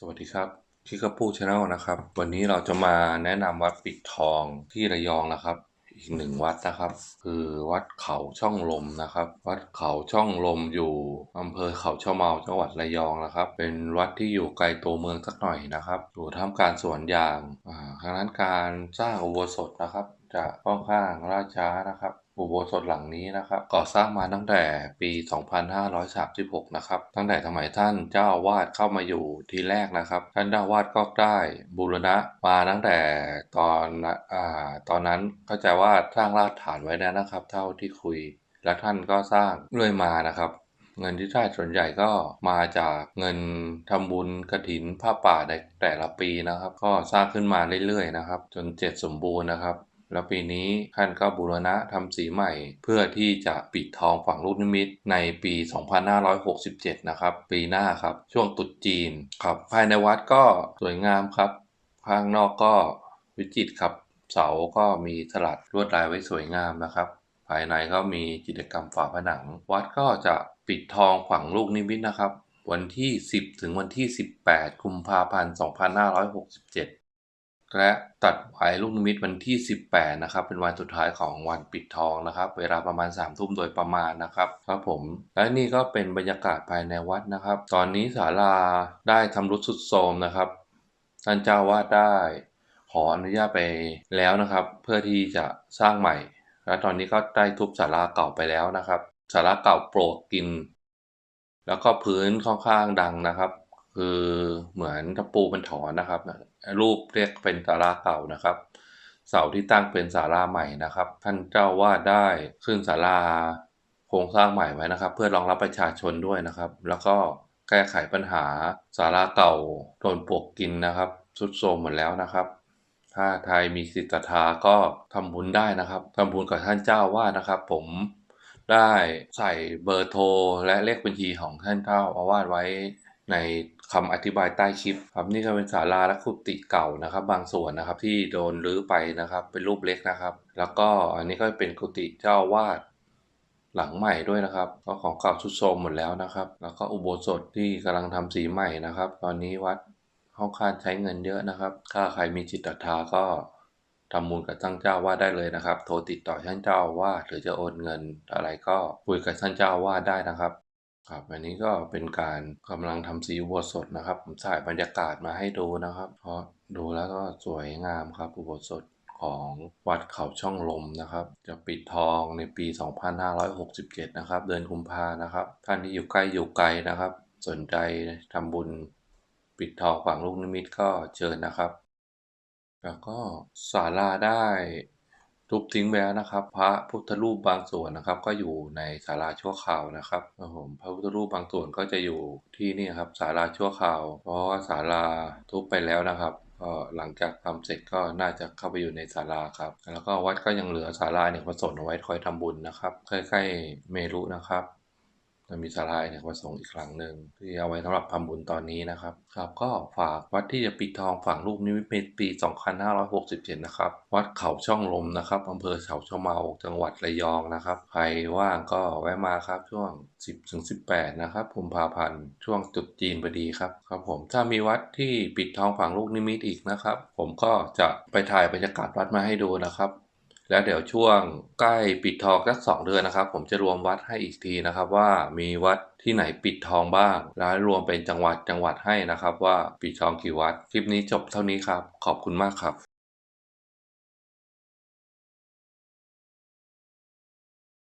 สวัสดีครับที่กระปูชาแนลนะครับ วันนี้เราจะมาแนะนำวัดปิดทองที่ระยองนะครับ อีกหนึ่งวัดนะครับ คือวัดเขาช่องลมนะครับ วัดเขาช่องลมอยู่อำเภอเขาช่อเมาจังหวัดระยองนะครับ เป็นวัดที่อยู่ไกลตัวเมืองสักหน่อยนะครับ อยู่ท่ามกลางสวนยางอ่าดังนั้นการสร้างอุโบสถนะครับ จะค่อนข้างล่าช้านะครับ อุโบสถหลังนี้นะครับก่อสร้างมาตั้งแต่ปี 2536 นะครับ ตั้งแต่สมัยท่านเจ้าอาวาดเข้ามาอยู่ทีแรกนะครับ ท่านเจ้าอาวาดก็ได้บูรณะมาตั้งแต่ตอนอ่าตอนนั้นเข้าใจว่าสร้างรากฐานไว้แล้วนะครับ เท่าที่คุย และท่านก็สร้างเรื่อยมานะครับเงินที่ได้ส่วนใหญ่ก็มาจากเงินทำบุญกระถินผ้าป่าในแต่ละปีนะครับ ก็สร้างขึ้นมาเรื่อยๆนะครับ จนเสร็จสมบูรณ์นะครับ แล้วปีนี้ท่านก็บูรณะทำสีใหม่ เพื่อที่จะปิดทองฝังลูกนิมิตในปี 2567 นะครับ ปีหน้าครับ ช่วงตรุษจีนครับ ภายในวัดก็สวยงามครับ ข้างนอกก็วิจิตรครับ เสาก็มีสลัดลวดลายไว้สวยงามนะครับ ภายในก็มีกิจกรรมฝาผนัง วัดก็จะปิดทองฝังลูกนิมิตนะครับ วันที่ 10 ถึงวันที่ 18 กุมภาพันธ์ 2567 และตัดไว้ลูกนิมิตวันที่ 18 นะครับ เป็นวันสุดท้ายของวันปิดทองนะครับ เวลาประมาณ3ทุ่มโดยประมาณนะครับครับผม และนี่ก็เป็นบรรยากาศภายในวัดนะครับ ตอนนี้ศาลาได้ทำรุดสุดโทมนะครับท่านเจ้าวาดได้ ขออนุญาตไปแล้วนะครับ เพื่อที่จะสร้างใหม่ และตอนนี้ก็ได้ทุบศาลาเก่าไปแล้วนะครับศาลาเก่าโปรกกิน แล้วก็พื้นค่อนข้างดังนะครับ คือเหมือนตะปูเป็นถอนนะครับ รูปเรียกเป็นศาลาเก่านะครับ เสาที่ตั้งเป็นศาลาใหม่นะครับ ท่านเจ้าวาดได้ขึ้นศาลาโครงสร้างใหม่ไว้นะครับ เพื่อรองรับประชาชนด้วยนะครับ แล้วก็แก้ไขปัญหาศาลาเก่าโดนปลวกกินนะครับทรุดโทรมหมดแล้วนะครับ ถ้าไทยมีสิทธาทาก็ทำบุญได้นะครับทำบุญกับท่านเจ้าวาดนะครับ ผมได้ใส่เบอร์โทรและเลขบัญชีของท่านเจ้าอาวาสไว้ใน คำอธิบายใต้คลิปครับนี่ก็เป็นศาลาและกุฏิเก่านะครับ บางส่วนนะครับที่โดนรื้อไปนะครับ เป็นรูปเล็กนะครับ แล้วก็อันนี้ก็เป็นกุฏิเจ้าวาสหลังใหม่ด้วยนะครับก็ของเก่าทรุดโทรมหมดแล้วนะครับ แล้วก็อุโบสถที่กำลังทำสีใหม่นะครับ ตอนนี้วัดห้องคานใช้เงินเยอะนะครับ ถ้าใครมีจิตศรัทธาก็ทำบุญกับท่านเจ้าว่าได้เลยนะครับ โทรติดต่อท่านเจ้าว่าหรือจะโอนเงินอะไรก็คุยกับท่านเจ้าว่าได้นะครับ ครับอันนี้ก็เป็นการกำลังทำสีอุโบสถนะครับ ผมถ่ายบรรยากาศมาให้ดูนะครับ เพราะดูแล้วก็สวยงามครับอุโบสถของวัดเขาช่องลมนะครับ จะปิดทองในปี 2567 นะครับ เดือนกุมภานะครับ ท่านที่อยู่ใกล้อยู่ไกลนะครับ สนใจทำบุญปิดทองฝังลูกนิมิตก็เชิญนะครับ แล้วก็ศาลาได้ ทุบทิ้งไปแล้วนะครับ พระพุทธรูปบางส่วนนะครับ ก็อยู่ในศาลาชั่วคราวนะครับครับผมพระพุทธรูปบางส่วนก็จะอยู่ที่นี่ครับศาลาชั่วคราว เพราะว่าศาลาทุบไปแล้วนะครับก็หลังจากทำเสร็จก็น่าจะเข้าไปอยู่ในศาลาครับ แล้วก็วัดก็ยังเหลือศาลาเนี่ยประสนเอาไว้คอยทำบุญนะครับใกล้ๆเมรุนะครับ จะมีศาลายเนี่ยประสงค์อีกครั้งหนึ่งที่เอาไว้สำหรับทำบุญตอนนี้นะครับครับก็ฝากวัดที่จะปิดทองฝังลูกนิมิตปี 2567 นะครับ วัดเขาช่องลมนะครับอำเภอเขาช่อเมาจังหวัดระยองนะครับ ใครว่างก็แวะมาครับช่วง 10ถึง18 นะครับกุมภาพันธ์ช่วงตรุษจีนพอดีครับครับผมถ้ามีวัดที่ปิดทองฝังลูกนิมิตอีกนะครับ ผมก็จะไปถ่ายบรรยากาศวัดมาให้ดูนะครับ แล้วเดี๋ยวช่วงใกล้ปิดทองสักสองเดือนนะครับ ผมจะรวมวัดให้อีกทีนะครับว่ามีวัดที่ไหนปิดทองบ้างแล้วรวมเป็นจังหวัดจังหวัดให้นะครับว่าปิดทองกี่วัด คลิปนี้จบเท่านี้ครับ ขอบคุณมากครับ